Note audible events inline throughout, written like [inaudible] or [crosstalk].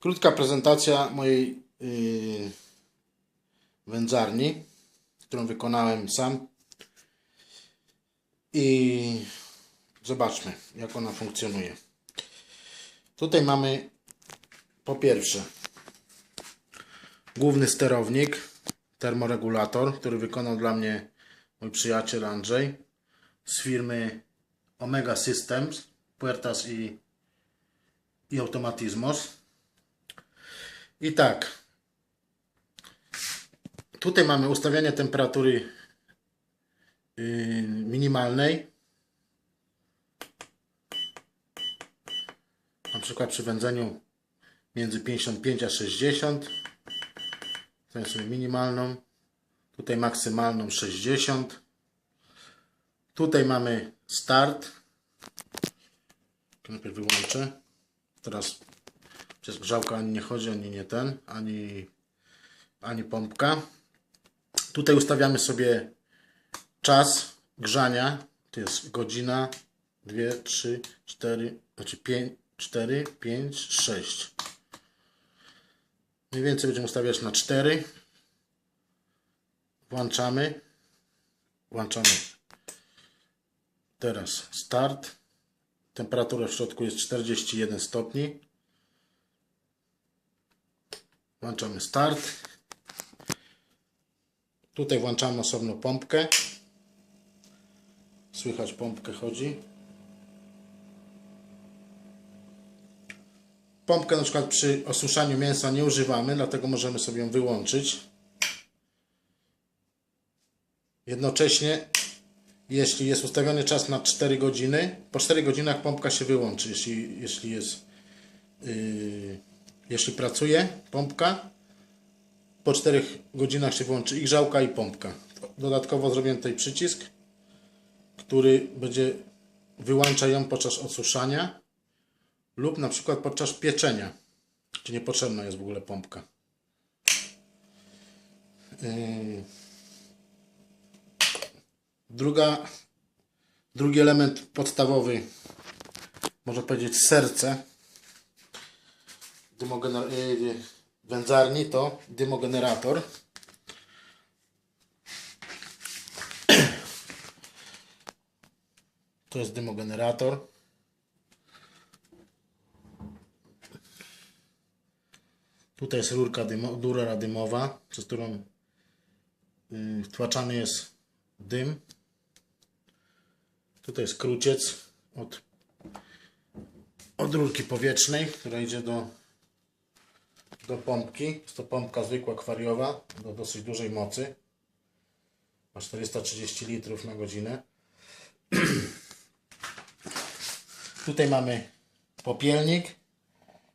Krótka prezentacja mojej yy, wędzarni, którą wykonałem sam. I zobaczmy, jak ona funkcjonuje. Tutaj mamy po pierwsze główny sterownik, termoregulator, który wykonał dla mnie mój przyjaciel Andrzej z firmy Omega Systems, Puertas i, i Automatismos. I tak, tutaj mamy ustawianie temperatury yy, minimalnej. Na przykład przy wędzeniu między 55 a 60. Tutaj sobie minimalną. Tutaj maksymalną 60. Tutaj mamy start. Najpierw wyłączę. Teraz przez grzałkę ani nie chodzi, ani nie ten, ani, ani pompka. Tutaj ustawiamy sobie czas grzania. To jest godzina, 2, 3, 4, znaczy 5, 4, 5, 6. Mniej więcej będziemy ustawiać na 4. Włączamy. Włączamy. Teraz start. Temperatura w środku jest 41 stopni. Włączamy start. Tutaj włączamy osobno pompkę. Słychać pompkę chodzi. Pompkę na przykład przy osuszaniu mięsa nie używamy, dlatego możemy sobie ją wyłączyć. Jednocześnie, jeśli jest ustawiony czas na 4 godziny, po 4 godzinach pompka się wyłączy, jeśli, jeśli jest yy, jeśli pracuje pompka, po 4 godzinach się wyłączy i grzałka i pompka. Dodatkowo zrobiłem tutaj przycisk, który będzie wyłącza ją podczas osuszania lub na przykład podczas pieczenia, gdzie niepotrzebna jest w ogóle pompka. Yy. Druga, drugi element podstawowy, można powiedzieć serce dymogener- yy, wędzarni to dymogenerator. To jest dymogenerator. Tutaj jest rurka, dymo, rura dymowa, przez którą yy, wtłaczany jest dym. Tutaj jest kruciec od, od rurki powietrznej, która idzie do, do pompki. Jest to pompka zwykła kwariowa, do dosyć dużej mocy. Ma 430 litrów na godzinę. [clears throat] Tutaj mamy popielnik, w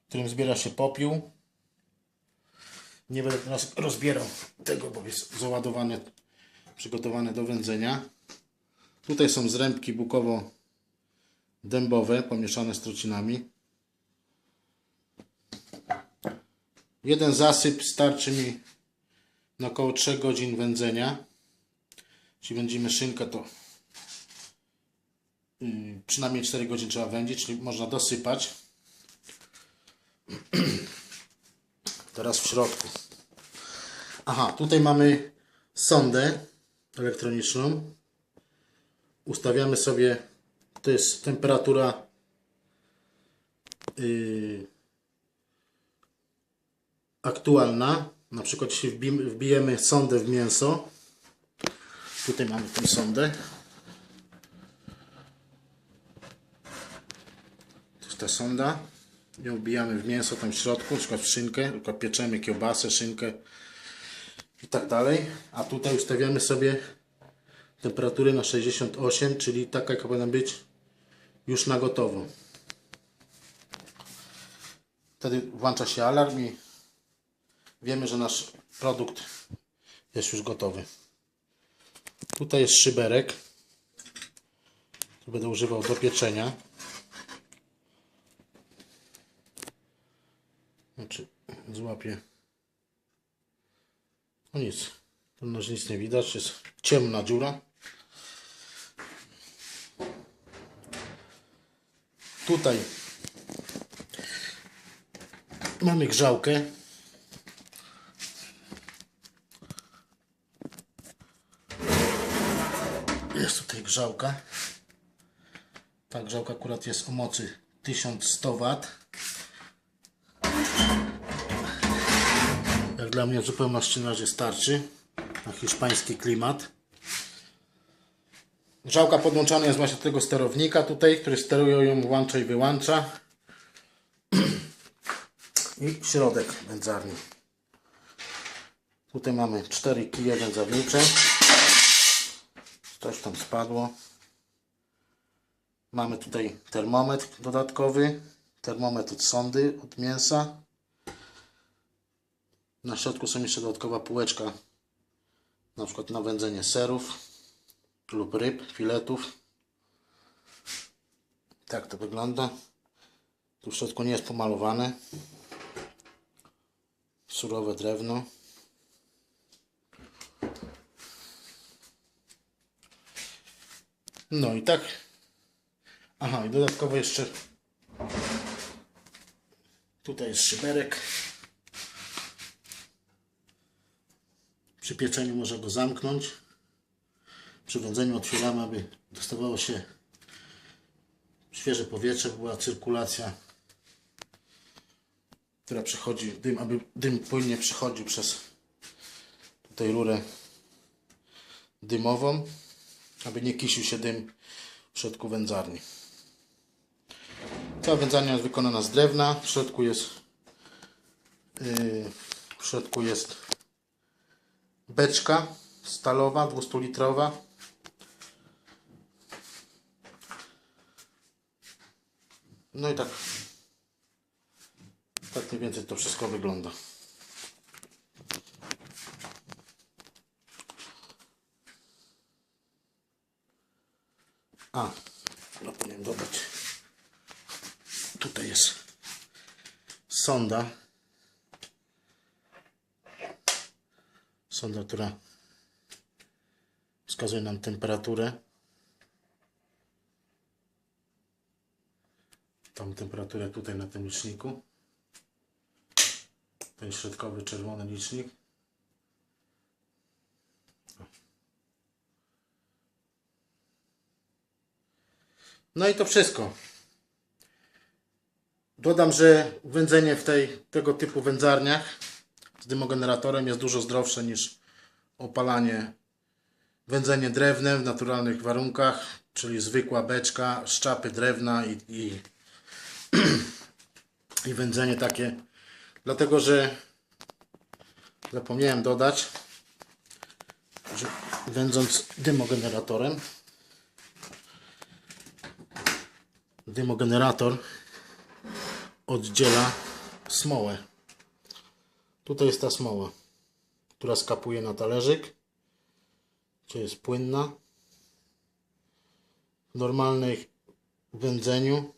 którym zbiera się popiół. Nie będę teraz rozbierał tego, bo jest załadowane, przygotowane do wędzenia. Tutaj są zrębki bukowo-dębowe pomieszane z trucinami. Jeden zasyp starczy mi na około 3 godzin wędzenia. Jeśli wędzimy szynkę, to yy, przynajmniej 4 godziny trzeba wędzić, czyli można dosypać. [clears throat] Teraz w środku. Aha, tutaj mamy sondę elektroniczną. Ustawiamy sobie, to jest temperatura yy, aktualna. Na przykład jeśli wbijemy, sondę w mięso, tutaj mamy tę sondę. To jest ta sonda. Ją wbijamy w mięso tam w środku, na przykład w szynkę, przykład pieczemy kiełbasę, szynkę i tak dalej. A tutaj ustawiamy sobie temperaturę na 68, czyli taka jaka powinna być już na gotowo. Wtedy włącza się alarm i wiemy, że nasz produkt jest już gotowy. Tutaj jest szyberek, który będę używał do pieczenia. Znaczy, złapię. No nic, tam nic nie widać, jest ciemna dziura. Tutaj Mamy grzałkę. Jest tutaj grzałka. Ta grzałka akurat jest o mocy 1100 W. Jak dla mnie w zupełności na razie starczy na hiszpański klimat. Grzałka podłączona jest właśnie do tego sterownika tutaj, który steruje ją, włącza i wyłącza. [clears throat] I środek wędzarni. Tutaj mamy cztery kije wędzarnicze. Coś tam spadło. Mamy tutaj termometr dodatkowy. Termometr od sondy, od mięsa. Na środku są jeszcze dodatkowa półeczka. Na przykład na wędzenie serów lub ryb, filetów. Tak to wygląda. Tu w środku nie jest pomalowane. Surowe drewno. No i tak. Aha, i dodatkowo jeszcze tutaj jest szyberek. Przy pieczeniu można go zamknąć. Przy wędzeniu otwieramy, aby dostawało się świeże powietrze, była cyrkulacja, która przechodzi, dym, aby dym płynnie przechodził przez tutaj rurę dymową, aby nie kisił się dym w środku wędzarni. Cała wędzarnia jest wykonana z drewna, w środku jest yy, w środku jest beczka stalowa, 200-litrowa. No i tak tak mniej więcej to wszystko wygląda. A, zapomniałem dodać. Tutaj jest sonda. Sonda, która wskazuje nam temperaturę. Tam temperaturę tutaj na tym liczniku. Ten środkowy czerwony licznik. No i to wszystko. Dodam, że wędzenie w tej, tego typu wędzarniach z dymogeneratorem jest dużo zdrowsze niż opalanie, wędzenie drewnem w naturalnych warunkach, czyli zwykła beczka, szczapy drewna i, i, [clears throat] i wędzenie takie. Dlatego, że zapomniałem dodać, że wędząc dymogeneratorem, dymogenerator oddziela smołę. Tutaj jest ta smoła, która skapuje na talerzyk, czy jest płynna. W normalnej wędzeniu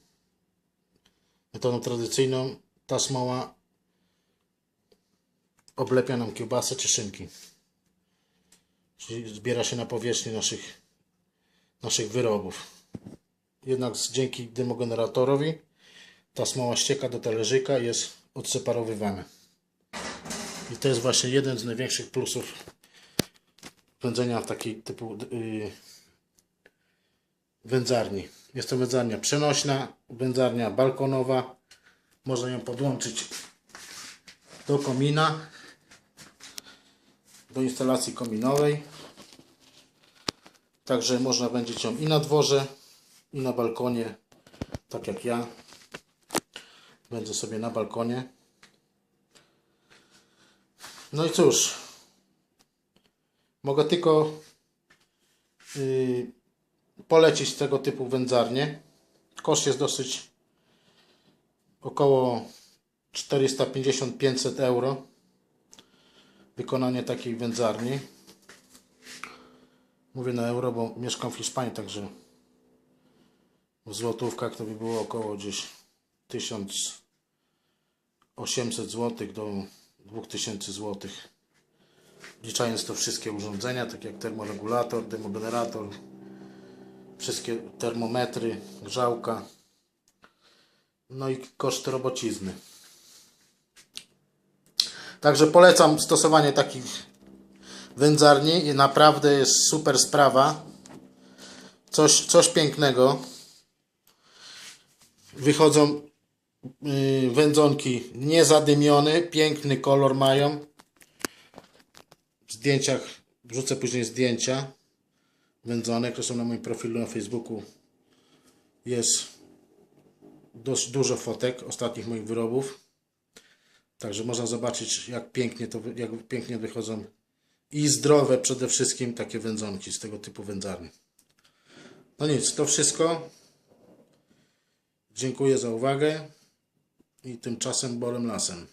metodą tradycyjną ta smoła oblepia nam kiełbasę czy szynki. Czyli zbiera się na powierzchni naszych, naszych wyrobów. Jednak dzięki dymogeneratorowi ta smoła ścieka do talerzyka jest odseparowywana. I to jest właśnie jeden z największych plusów wędzenia w takiej typu yy, wędzarni. Jest to wędzarnia przenośna, wędzarnia balkonowa. Można ją podłączyć do komina, do instalacji kominowej. Także można wędzić ją i na dworze, i na balkonie, tak jak ja. Będę sobie na balkonie. No i cóż, mogę tylko yy, polecić tego typu wędzarnię. Koszt jest dosyć około 450-500 euro. Wykonanie takiej wędzarni. Mówię na euro, bo mieszkam w Hiszpanii, także w złotówkach to by było około gdzieś 1800 zł do 2000 zł. Wliczając to wszystkie urządzenia, tak jak termoregulator, demogenerator, wszystkie termometry, grzałka, no i koszty robocizny. Także polecam stosowanie takich wędzarni i naprawdę jest super sprawa. Coś, coś pięknego. Wychodzą yy, wędzonki niezadymione, piękny kolor mają. W zdjęciach, wrzucę później zdjęcia wędzonek, to są na moim profilu na Facebooku. Jest dość dużo fotek ostatnich moich wyrobów. Także można zobaczyć, jak pięknie to, jak pięknie wychodzą i zdrowe przede wszystkim takie wędzonki z tego typu wędzarni. No nic, to wszystko. Dziękuję za uwagę i tymczasem bolem lasem.